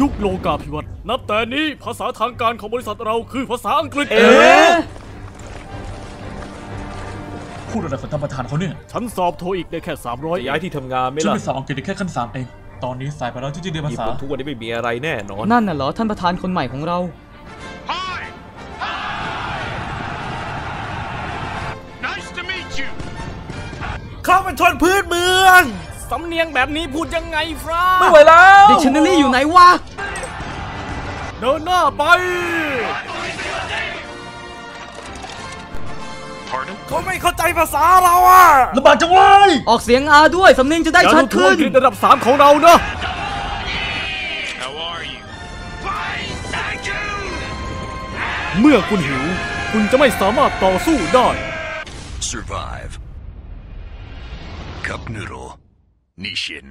ยุคโลกาภิวัตน์นับแต่นี้ภาษาทางการของบริษัทเราคือภาษาอังกฤษ เอ๊ะพูดอะไรของท่านประธานเขาเนี่ยฉันสอบโทอีกได้แค่ 300ย้ายที่ทำงานไหม่ฉันล่ะเป็นสาวอังกฤษได้แค่ขั้นสามเอง ตอนนี้สายไปแล้วที่จะเรียนภาญี่ษา ปุ่นทุกวันนี้ไม่มีอะไรแน่นอน นั่นน่ะเหรอท่านประธานคนใหม่ของเรา Hi! Nice to meet you! เขาเป็นชนพื้นเมือง สำเนียงแบบนี้พูดยังไงฟราไม่ไหวแล้วดิกชันนารีอยู่ไหน วะ เดินหน้าไป Pardon? เขาไม่เข้าใจภาษาเราอะลำบากจังเลยออกเสียงอาด้วย สำเนียงจะได้อย่าชัดดูถูกขึ้อันงกฤษระดับ 3 ของเรานะ How are you? Fine, thank you! เมื่อคุณหิว คุณจะไม่สามารถต่อสู้ได้ Survive. Cup noodle. Nishin.